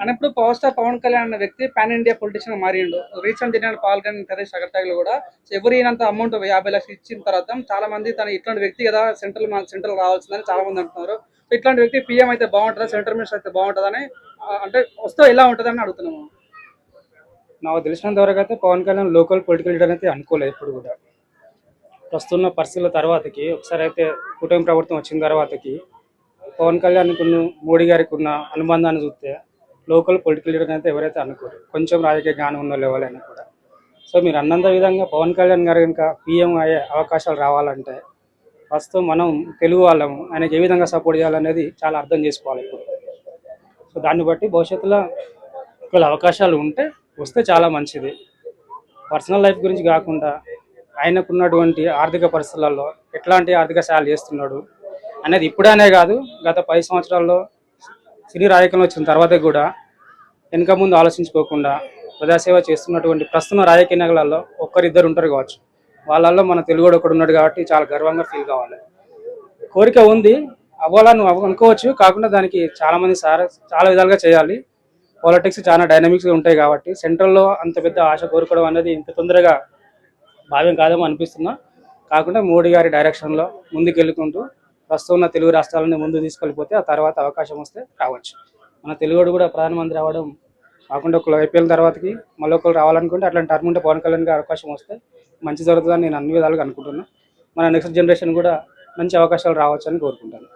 అని ఇప్పుడు power star Pawan Kalyan అనే వ్యక్తి పాన్ ఇండియా పొలిటీషియన్ మారిండు. రీసెంట్ దినాలు పాల్గొని టెరెస్ అగర్తాగ్లో కూడా ఎవరు ఈయనంత అమౌంట్ యాభై లక్షలు ఇచ్చిన తర్వాత చాలా మంది తన ఇట్లాంటి వ్యక్తి కదా సెంట్రల్ సెంట్రల్ రావాల్సిందని చాలా మంది అంటున్నారు. ఇట్లాంటి వ్యక్తి పీఎం అయితే బాగుంటుందా సెంట్రల్ మినిస్టర్ అయితే బాగుంటుందని అంటే వస్తే ఎలా ఉంటుందని అడుగుతున్నాము నాకు తెలిసినంత వరకు అయితే Pawan Kalyan local political leader అయితే అనుకోలేదు ఇప్పుడు కూడా. ప్రస్తున్న పరిస్థితుల తర్వాతకి ఒకసారి అయితే కూటమి ప్రభుత్వం వచ్చిన తర్వాతకి పవన్ కళ్యాణ్కి ఉన్న మోడీ గారికి ఉన్న అనుబంధాన్ని చూస్తే లోకల్ పొలిటికల్ లీడర్ అయితే ఎవరైతే అనుకోరు. కొంచెం రాజకీయ జ్ఞానం ఉన్న లెవెల్ కూడా. సో మీరు అన్నంత విధంగా పవన్ కళ్యాణ్ గారు ఇంకా పీఎం అయ్యే అవకాశాలు రావాలంటే ప్రస్తుతం మనం తెలుగు వాళ్ళం ఆయనకి ఏ విధంగా సపోర్ట్ చేయాలనేది చాలా అర్థం చేసుకోవాలి ఇప్పుడు. సో దాన్ని బట్టి భవిష్యత్తులో ఒకవేళ అవకాశాలు ఉంటే వస్తే చాలా మంచిది. పర్సనల్ లైఫ్ గురించి కాకుండా ఆయనకున్నటువంటి ఆర్థిక పరిస్థితులలో ఎట్లాంటి ఆర్థిక సాయాలు చేస్తున్నాడు అనేది ఇప్పుడనే కాదు గత పది సంవత్సరాల్లో సినీ రాజకీయంలో వచ్చిన తర్వాత కూడా వెనుక ముందు ఆలోచించుకోకుండా ప్రజాసేవ చేస్తున్నటువంటి ప్రస్తుత రాజకీయ నగరాల్లో ఒక్కరిద్దరు ఉంటారు కావచ్చు. వాళ్ళల్లో మన తెలుగుడు ఒకడు ఉన్నాడు కాబట్టి చాలా గర్వంగా ఫీల్ కావాలి. కోరిక ఉంది. అవ్వాలని అవ్వ- అనుకోవచ్చు. కాకుండా దానికి చాలా మంది సార్ చాలా విధాలుగా చేయాలి. పాలిటిక్స్ చాలా డైనమిక్స్గా ఉంటాయి కాబట్టి సెంట్రల్లో అంత పెద్ద ఆశ కోరుకోవడం అనేది ఇంత తొందరగా భావ్యం కాదేమో అనిపిస్తున్నా. కాకుండా మోడీ గారి డైరెక్షన్లో ముందుకెళ్ళుకుంటూ ప్రస్తుతం ఉన్న తెలుగు రాష్ట్రాలని ముందు తీసుకెళ్ళిపోతే ఆ తర్వాత అవకాశం వస్తే రావచ్చు. మన తెలుగుడు కూడా ప్రధానమంత్రి అవ్వడం కాకుండా ఒకళ్ళు ఐపీఎల్ తర్వాతకి మళ్ళీ ఒకరు రావాలనుకుంటే అట్లాంటి టర్మ్ ఉంటే పవన్ కళ్యాణ్ అవకాశం వస్తే మంచి జరుగుతుందని నేను అన్ని విధాలుగా అనుకుంటున్నాను మన నెక్స్ట్ జనరేషన్ కూడా మంచి అవకాశాలు రావచ్చని కోరుకుంటాను.